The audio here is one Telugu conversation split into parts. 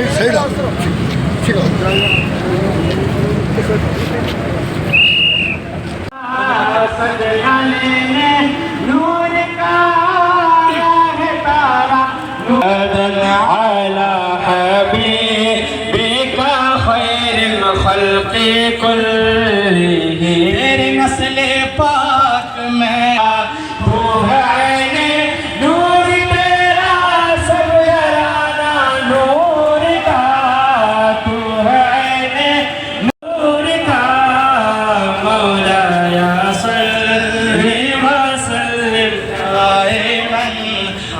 谁谁的？这个。Sajjanine nur ka aaya hai tara.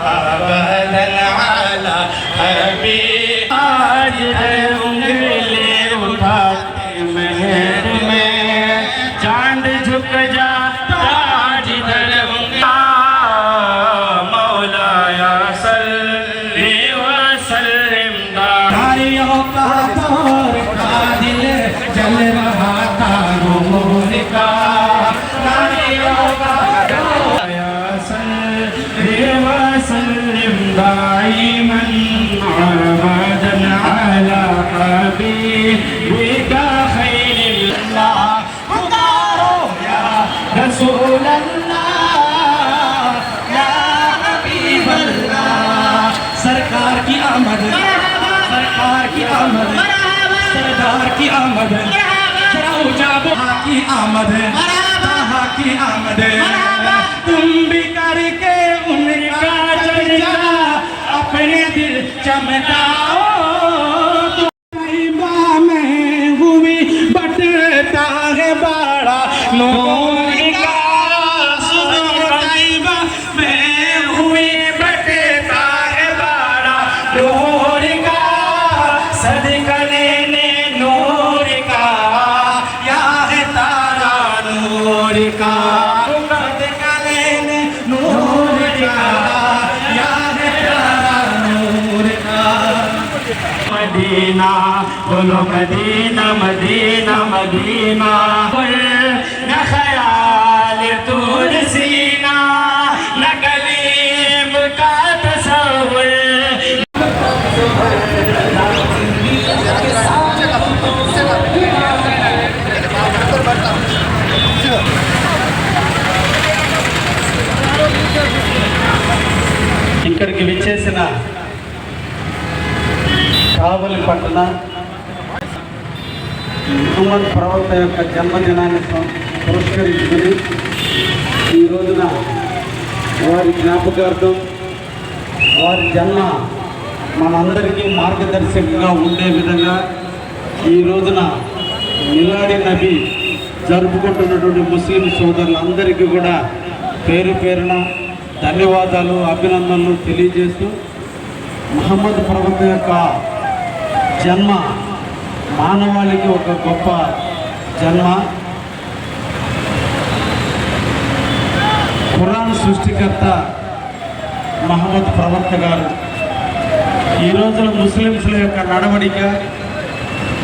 أبدا على حبيبي रसूल सरकार की आमद सरकार की आमद सरदार की आमद की आमद की आमद तुम भी करके उनका चर्चा अपने दिल चमकाओ में हुई बटता है बड़ा नूर मदीना बोलो मदीना मदीना मदीना बोल न ख्याल तूर सीना न कलीम का तस्वुर ఇక్కడికి విచ్చేసిన కావలి పట్టణ ముహమ్మద్ ప్రవక్త యొక్క జన్మదినాన్ని పురస్కరించుకుని ఈ రోజున వారి జ్ఞాపకార్థం వారి జన్మ మనందరికీ మార్గదర్శకంగా ఉండే విధంగా ఈ రోజున మిలాడి నబీ జరుపుకుంటున్నటువంటి ముస్లిం సోదరులందరికీ కూడా పేరు పేరున ధన్యవాదాలు అభినందనలు తెలియజేస్తూ మహమ్మద్ ప్రవక్త యొక్క జన్మ. మానవాళికి ఒక గొప్ప జన్మ. ఖురాన్ సృష్టికర్త మహమ్మద్ ప్రవక్త గారు. ఈ రోజున ముస్లింస్ల యొక్క నడవడిక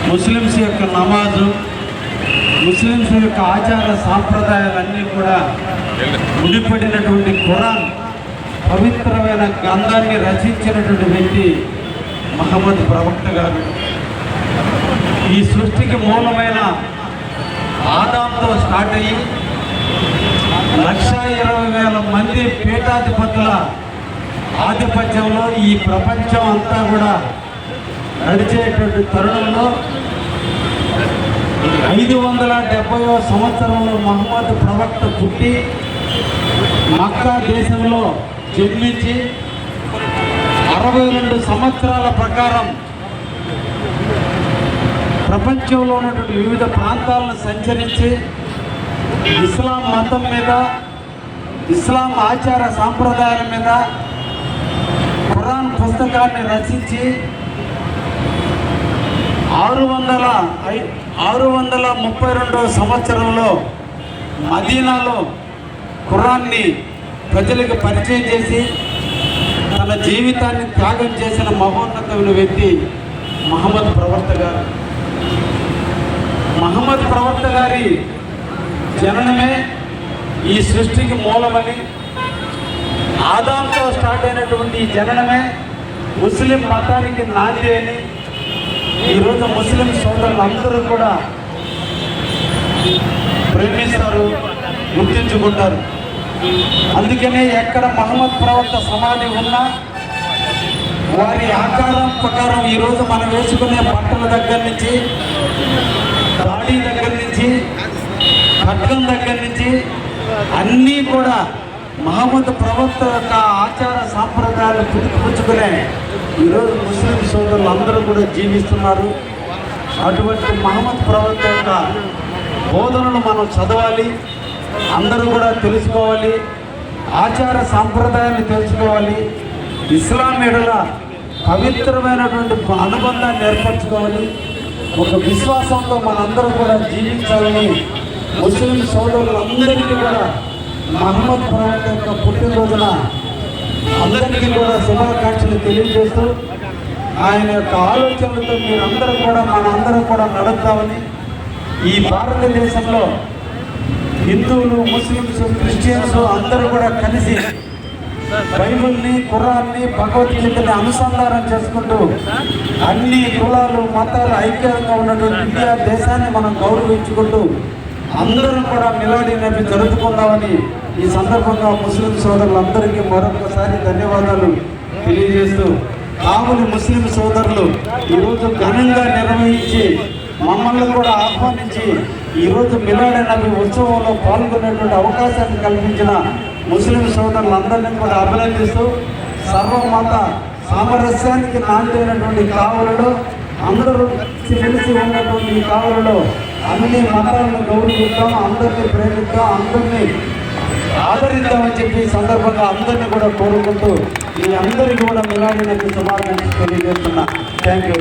ముస్లిమ్స్ యొక్క నమాజు ముస్లిమ్స్ యొక్క ఆచార సాంప్రదాయాలన్నీ కూడా ముడిపడినటువంటి ఖురాన్ పవిత్రమైన గ్రంథాన్ని రచించినటువంటి వ్యక్తి మహమ్మద్ ప్రవక్త గారు. ఈ సృష్టికి మూలమైన ఆదాంతో స్టార్ట్ అయ్యి లక్ష ఇరవై వేల మంది పీఠాధిపతుల ఆధిపత్యంలో ఈ ప్రపంచం అంతా కూడా నడిచేటువంటి తరుణంలో ఐదు వందల డెబ్బైవ సంవత్సరంలో మహమ్మద్ ప్రవక్త పుట్టి మక్కా దేశంలో జన్మించి అరవై రెండు సంవత్సరాల ప్రకారం ప్రపంచంలో ఉన్నటువంటి వివిధ ప్రాంతాలను సంచరించి ఇస్లాం మతం మీద ఇస్లాం ఆచార సాంప్రదాయాల మీద ఖురాన్ పుస్తకాన్ని రచించి ఆరు వందల ఐ- ఆరు వందల ముప్పై రెండవ సంవత్సరంలో మదీనాలో ఖురాన్ని ప్రజలకు పరిచయం చేసి తన జీవితాన్ని త్యాగం చేసిన మహోన్నతమైన వ్యక్తి మహమ్మద్ ప్రవర్త గారు. మహమ్మద్ ప్రవర్త గారి జననమే ఈ సృష్టికి మూలమని ఆదాంతో స్టార్ట్ అయినటువంటి ఈ జననమే ముస్లిం మతానికి నాంది అని ఈరోజు ముస్లిం సోదరులందరూ కూడా ప్రేమిస్తారు గుర్తించుకుంటారు. అందుకనే ఎక్కడ మహమ్మద్ ప్రవక్త సమాధి ఉన్నా వారి ఆకారం ప్రకారం ఈరోజు మనం వేసుకునే బట్టల దగ్గర నుంచి దాడి దగ్గర నుంచి ఖడ్గం దగ్గర నుంచి అన్నీ కూడా మహమ్మద్ ప్రవక్త యొక్క ఆచార సాంప్రదాయాలు పుట్టుకొచ్చుకునే ఈరోజు ముస్లిం సోదరులు అందరూ కూడా జీవిస్తున్నారు. అటువంటి మహమ్మద్ ప్రవక్త యొక్క బోధనలు మనం చదవాలి. అందరూ కూడా తెలుసుకోవాలి ఆచార సాంప్రదాయాలు తెలుసుకోవాలి ఇస్లాం ఎడల పవిత్రమైనటువంటి అనుబంధాన్ని ఏర్పరచుకోవాలి. ఒక విశ్వాసంతో మనందరం కూడా జీవించాలని ముస్లిం సోదరులందరికీ కూడా మహమ్మద్ ప్రవక్త యొక్క పుట్టినరోజున అందరికీ కూడా శుభాకాంక్షలు తెలియజేస్తూ ఆయన యొక్క ఆలోచనలతో మీరందరూ కూడా మనందరం కూడా నడుద్దామని ఈ భారతదేశంలో హిందువులు ముస్లిమ్స్ క్రిస్టియన్స్ అందరూ కూడా కలిసి బైబిల్ని కురాన్ని భగవద్గీతని అనుసంధానం చేసుకుంటూ అన్ని కులాలు మతాలు ఐక్యంగా ఉన్నటువంటి ఇండియా దేశాన్ని మనం గౌరవించుకుంటూ అందరం కూడా మిలాడి నబి జరుపుకుందామని ఈ సందర్భంగా ముస్లిం సోదరులందరికీ మరొకసారి ధన్యవాదాలు తెలియజేస్తూ కావులి ముస్లిం సోదరులు ఈరోజు ఘనంగా నిర్వహించి మమ్మల్ని కూడా ఆహ్వానించి ఈరోజు మిలాడి నబి ఉత్సవంలో పాల్గొనేటువంటి అవకాశాన్ని కల్పించిన ముస్లిం సోదరులందరినీ కూడా అభినందిస్తూ సర్వమత సామరస్యానికి నాంది అయినటువంటి కావులలో అందరూ తెలిసి ఉన్నటువంటి ఈ కావులలో అన్ని మతాలను గౌరవిద్దాం అందరినీ ప్రేమిద్దాం అందరినీ ఆదరిద్దామని చెప్పి సందర్భంగా అందరినీ కూడా కోరుకుంటూ మీ అందరికీ కూడా మిలాడినట్టు శుభాకాంక్షలు తెలియజేస్తున్నా. Thank you